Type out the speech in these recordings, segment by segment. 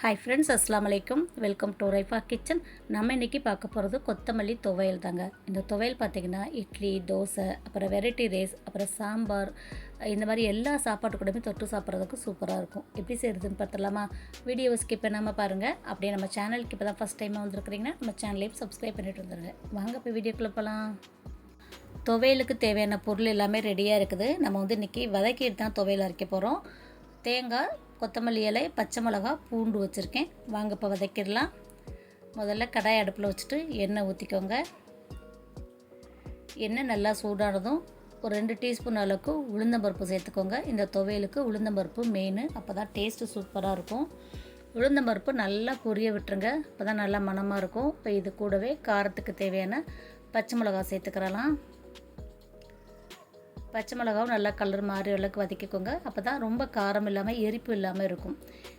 Hi friends அஸ்லாம் அலைக்கும் welcome to Raifa kitchen நம்ம இன்றைக்கி பார்க்க போகிறது கொத்தமல்லி துவையல் தாங்க. இந்த துவையல் பார்த்திங்கன்னா இட்லி தோசை அப்புறம் வெரைட்டி ரைஸ் அப்புறம் சாம்பார் இந்த மாதிரி எல்லா சாப்பாட்டு கூடமே தொட்டு சாப்பிட்றதுக்கு சூப்பராக இருக்கும். எப்படி செய்கிறதுன்னு பார்த்துடலாமா? வீடியோவை ஸ்கிப் பண்ணாமல் பாருங்கள் அப்படியே நம்ம சேனலுக்கு இப்போ தான் ஃபஸ்ட் டைமாக வந்திருக்கிறீங்கன்னா நம்ம சேனலையும் சப்ஸ்கிரைப் பண்ணிட்டு வந்துடுங்க வாங்க இப்போ வீடியோக்குள்ளே போகலாம் துவையலுக்கு தேவையான பொருள் எல்லாமே ரெடியாக இருக்குது. நம்ம வந்து இன்றைக்கி வதக்கிட்டு தான் துவையல் அரைக்க போகிறோம் தேங்காய் கொத்தமல்லி இலை பச்சை மிளகா பூண்டு வச்சுருக்கேன். வாங்க இப்போ வதக்கிடலாம். முதல்ல கடாய் அடுப்பில் வச்சுட்டு எண்ணெய் ஊற்றிக்கோங்க எண்ணெய் நல்லா சூடானதும் ஒரு ரெண்டு டீஸ்பூன் அளவுக்கு உளுந்தம்பருப்பு சேர்த்துக்கோங்க. இந்த துவையலுக்கு உளுந்தம்பருப்பு மெயின் அப்போ தான் டேஸ்ட்டு சூப்பராக இருக்கும். உளுந்தம்பருப்பு நல்லா பொரிய விட்டுருங்க. அப்போ தான் நல்லா மணமாக இருக்கும். இப்போ இது கூடவே காரத்துக்கு தேவையான பச்சை மிளகா சேர்த்துக்கிறலாம். பச்சை மிளகாவும் நல்லா கலர் மாறி அளவுக்கு வதக்கிக்கோங்க. அப்போ தான் ரொம்ப காரம் இல்லாமல் எரிப்பு இல்லாமல் இருக்கும்.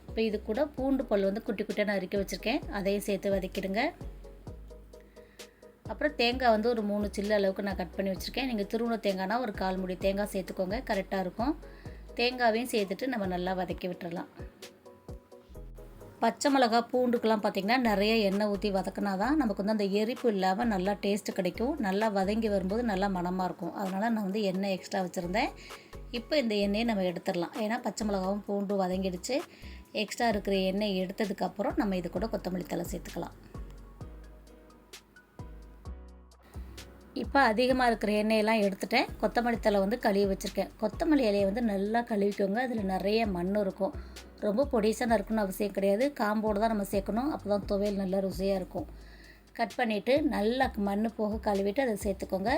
இப்போ இது கூட பூண்டு பல் வந்து குட்டி குட்டியாக நான் அரிக்க வச்சுருக்கேன். அதையும் சேர்த்து வதக்கிடுங்க. அப்புறம் தேங்காய் வந்து ஒரு மூணு சில்லு அளவுக்கு நான் கட் பண்ணி வச்சுருக்கேன். நீங்கள் திருவுண தேங்காய்னா ஒரு கால் முடி தேங்காய் சேர்த்துக்கோங்க. கரெக்டாக இருக்கும். தேங்காவையும் சேர்த்துட்டு நம்ம நல்லா வதக்கி விட்டுறலாம். பச்சை மிளகா பூண்டுக்கெலாம் பார்த்திங்கன்னா நிறைய எண்ணெய் ஊற்றி வதக்கினா தான் நமக்கு வந்து அந்த எரிப்பு இல்லாமல் நல்லா டேஸ்ட்டு கிடைக்கும். நல்லா வதங்கி வரும்போது நல்லா மணமாக இருக்கும். அதனால் நான் வந்து எண்ணெய் எக்ஸ்ட்ரா வச்சுருந்தேன். இப்போ இந்த எண்ணெயை நம்ம எடுத்துடலாம். ஏன்னா பச்சை மிளகாவும் பூண்டும் வதங்கிடுச்சு. எக்ஸ்ட்ரா இருக்கிற எண்ணெய் எடுத்ததுக்கப்புறம் நம்ம இது கூட கொத்தமல்லி தலை சேர்த்துக்கலாம். இப்போ அதிகமாக இருக்கிற எண்ணெயெல்லாம் எடுத்துட்டேன். கொத்தமல்லி தலை வந்து கழுவி வச்சுருக்கேன். கொத்தமல்லி இலையை வந்து நல்லா கழுவிக்கோங்க. அதில் நிறைய மண் இருக்கும். ரொம்ப பொடிசாக நறுக்கணும் அவசியம் கிடையாது. காம்போடு தான் நம்ம சேர்க்கணும். அப்போ தான் துவையல் நல்லா ருசியாக இருக்கும். கட் பண்ணிவிட்டு நல்லா மண் போக கழுவிட்டு அதை சேர்த்துக்கோங்க.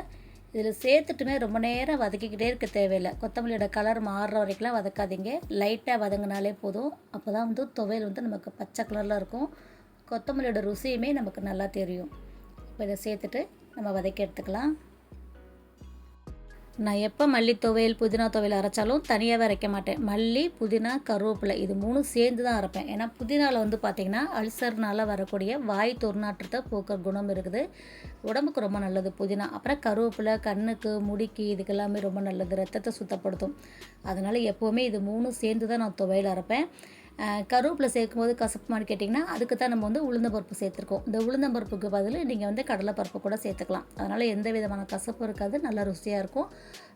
இதில் சேர்த்துட்டுமே ரொம்ப நேரம் வதக்கிக்கிட்டே இருக்க தேவையில்லை. கொத்தமல்லியோட கலர் மாறுற வரைக்கும்லாம் வதக்காதீங்க. லைட்டாக வதங்கினாலே போதும். அப்போ தான் வந்து துவையல் வந்து நமக்கு பச்சை கலரில் இருக்கும். கொத்தமல்லியோட ருசியுமே நமக்கு நல்லா தெரியும். இப்போ இதை சேர்த்துட்டு நம்ம வதக்கி எடுத்துக்கலாம். நான் எப்போ மல்லி துவையல் புதினா துவையல் அரைச்சாலும் தனியாகவே அரைக்க மாட்டேன். மல்லி புதினா கருவேப்பிலை இது மூணும் சேர்ந்து தான் அரைப்பேன். ஏன்னா புதினாவில் வந்து பார்த்திங்கன்னா அல்சர்னால் வரக்கூடிய வாய் துர்நாற்றத்தை போக்குற குணம் இருக்குது. உடம்புக்கு ரொம்ப நல்லது புதினா. அப்புறம் கருவேப்பிலை கண்ணுக்கு முடிக்கு இதுக்கெல்லாமே ரொம்ப நல்லது. ரத்தத்தை சுத்தப்படுத்தும். அதனால் எப்போவுமே இது மூணும் சேர்ந்து தான் நான் துவையல் அரைப்பேன். கருவேப்பிலை சேர்க்கும்போது கசப்புமான்னு கேட்டிங்கன்னா அதுக்கு தான் நம்ம வந்து உளுந்தம்பருப்பு சேர்த்துருக்கோம். இந்த உளுந்தம்பருப்புக்கு பதில் நீங்கள் வந்து கடலைப்பருப்பு கூட சேர்த்துக்கலாம். அதனால் எந்த விதமான கசப்பும் இருக்காது நல்லா ருசியாக இருக்கும்.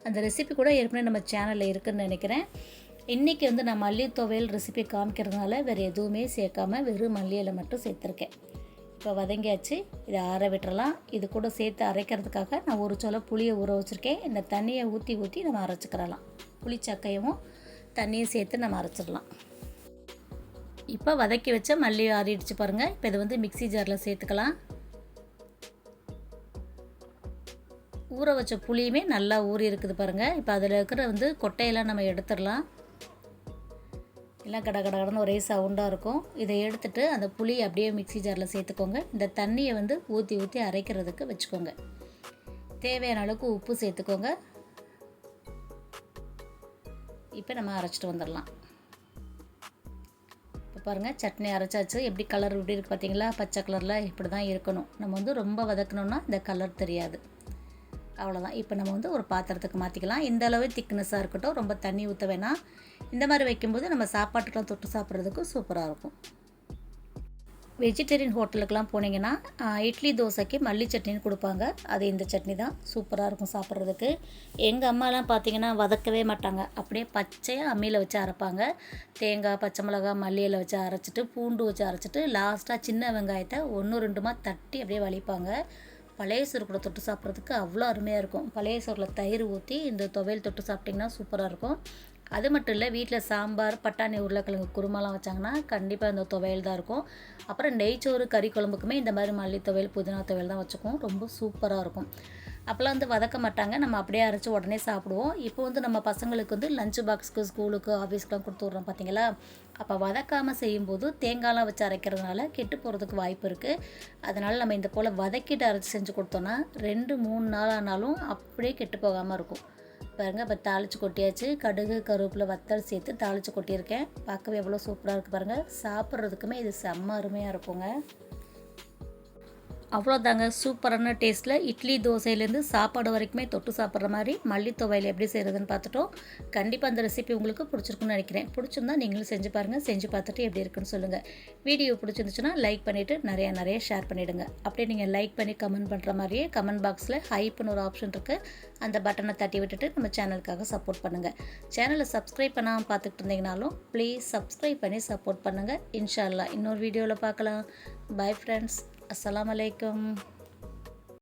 அந்த ரெசிபி கூட ஏற்கனவே நம்ம சேனலில் இருக்குதுன்னு நினைக்கிறேன். இன்றைக்கி வந்து நான் மல்லி துவையல் ரெசிபி காமிக்கிறதுனால வேறு எதுவுமே சேர்க்காமல் வெறும் மல்லியில் மட்டும் சேர்த்துருக்கேன். இப்போ வதங்கியாச்சு இதை ஆற விட்டுறலாம். இது கூட சேர்த்து அரைக்கிறதுக்காக நான் ஒரு சோள புளியை ஊற வச்சுருக்கேன். இந்த தண்ணியை ஊற்றி ஊற்றி நம்ம அரைச்சிக்கிறலாம். புளிச்சக்கையும் தண்ணியும் சேர்த்து நம்ம அரைச்சிடலாம். இப்போ வதக்கி வச்ச மல்லி ஆறிடுச்சு பாருங்கள் இப்போ இதை வந்து மிக்சி ஜாரில் சேர்த்துக்கலாம். ஊற வச்ச புளியுமே நல்லா ஊறி இருக்குது பாருங்கள் இப்போ அதில் இருக்கிற வந்து கொட்டையெல்லாம் நம்ம எடுத்துடலாம். எல்லாம் கட கட கடந்து ஒரே சவுண்டாக இருக்கும். இதை எடுத்துட்டு அந்த புளி அப்படியே மிக்சி ஜாரில் சேர்த்துக்கோங்க. இந்த தண்ணியை வந்து ஊற்றி ஊற்றி அரைக்கிறதுக்கு வச்சுக்கோங்க. தேவையான அளவுக்கு உப்பு சேர்த்துக்கோங்க. இப்போ நம்ம அரைச்சிட்டு வந்துடலாம். பாருங்கள் சட்னி அரைச்சாச்சு. எப்படி கலர் இப்படி இருக்குது பார்த்தீங்களா பச்சை கலரில் இப்படி தான் இருக்கணும். நம்ம வந்து ரொம்ப வதக்கணும்னா இந்த கலர் தெரியாது. அவ்வளோதான் இப்போ நம்ம வந்து ஒரு பாத்திரத்துக்கு மாற்றிக்கலாம் இந்த அளவு திக்னஸாக இருக்கட்டும். ரொம்ப தண்ணி ஊற்ற வேணாம். இந்த மாதிரி வைக்கும்போது நம்ம சாப்பாட்டுக்கெலாம் தொட்டு சாப்பிட்றதுக்கு சூப்பராக இருக்கும். வெஜிடேரியன் ஹோட்டலுக்கெலாம் போனீங்கன்னா இட்லி தோசைக்கு மல்லி சட்னின்னு கொடுப்பாங்க. அது இந்த சட்னி தான். சூப்பராக இருக்கும் சாப்பிட்றதுக்கு. எங்கள் அம்மாலாம் பார்த்தீங்கன்னா வதக்கவே மாட்டாங்க. அப்படியே பச்சையாக அம்மியில் வச்சு அரைப்பாங்க. தேங்காய் பச்சை மிளகா மல்லியில் வச்சு அரைச்சிட்டு பூண்டு வச்சு அரைச்சிட்டு லாஸ்ட்டாக சின்ன வெங்காயத்தை ஒன்று ரெண்டுமா தட்டி அப்படியே வலிப்பாங்க. பழைய சோறு கூட தொட்டு சாப்பிட்றதுக்கு அவ்வளோ அருமையாக இருக்கும். பழைய சோறில் தயிர் ஊற்றி இந்த துவையல் தொட்டு சாப்பிட்டிங்கன்னா சூப்பராக இருக்கும். அது மட்டும் இல்லை வீட்டில் சாம்பார் பட்டாணி உருளைக்கிழங்கு குருமாலாம் வச்சாங்கன்னா கண்டிப்பாக இந்த துவையல் தான் இருக்கும். அப்புறம் நெய்ச்சோறு கறி குழம்புக்குமே இந்த மாதிரி மல்லி துவையல் புதினா துவையல் தான் வச்சுக்குவோம். ரொம்ப சூப்பராக இருக்கும். அப்போல்லாம் வந்து வதக்க மாட்டாங்க. நம்ம அப்படியே அரைச்சி உடனே சாப்பிடுவோம். இப்போ வந்து நம்ம பசங்களுக்கு வந்து லஞ்ச் பாக்ஸ்க்கு ஸ்கூலுக்கு ஆஃபீஸ்க்குலாம் கொடுத்து விட்றோம் பார்த்தீங்களா அப்போ வதக்காமல் செய்யும்போது தேங்காய்லாம் வச்சு அரைக்கிறதுனால கெட்டு போகிறதுக்கு வாய்ப்பு இருக்குது அதனால் நம்ம இந்த போல் வதக்கிட்டு அரைச்சி செஞ்சு கொடுத்தோன்னா ரெண்டு மூணு நாள் ஆனாலும் அப்படியே கெட்டு போகாமல் இருக்கும். பாருங்கள் இப்போ தாளித்து கொட்டியாச்சு. கடுகு கருவேப்பிலை வத்தல் சேர்த்து தாளித்து கொட்டியிருக்கேன். பார்க்கவே எவ்வளோ சூப்பராக இருக்குது பாருங்கள் சாப்பிட்றதுக்குமே இது செம்ம அருமையாக இருக்குங்க. அவ்வளோதாங்க சூப்பரான டேஸ்ட்டில் இட்லி தோசையிலேருந்து சாப்பாடு வரைக்குமே தொட்டு சாப்பிட்ற மாதிரி மல்லி எப்படி செய்கிறதுன்னு பார்த்துட்டோம். கண்டிப்பாக அந்த ரெசிபி உங்களுக்கு பிடிச்சிருக்குன்னு நினைக்கிறேன். பிடிச்சிருந்தா நீங்களும் செஞ்சு பாருங்கள் செஞ்சு பார்த்துட்டு எப்படி இருக்குன்னு சொல்லுங்கள் வீடியோ பிடிச்சிருந்துச்சுன்னா லைக் பண்ணிவிட்டு நிறையா நிறைய ஷேர் பண்ணிவிடுங்க அப்படியே நீங்கள் லைக் பண்ணி கமெண்ட் பண்ணுற மாதிரியே கமெண்ட் பாக்ஸில் ஹைப்னு ஒரு ஆப்ஷன் இருக்குது அந்த பட்டனை தட்டி விட்டுட்டு நம்ம சேனலுக்காக சப்போர்ட் பண்ணுங்கள் சேனலை சப்ஸ்கிரைப் பண்ணாமல் பார்த்துக்கிட்டு இருந்தீங்கனாலும் ப்ளீஸ் சப்ஸ்கிரைப் பண்ணி சப்போர்ட் பண்ணுங்கள் இன்ஷால்லா இன்னொரு வீடியோவில் பார்க்கலாம். பை ஃப்ரெண்ட்ஸ் അസ്സാം വലൈക്കും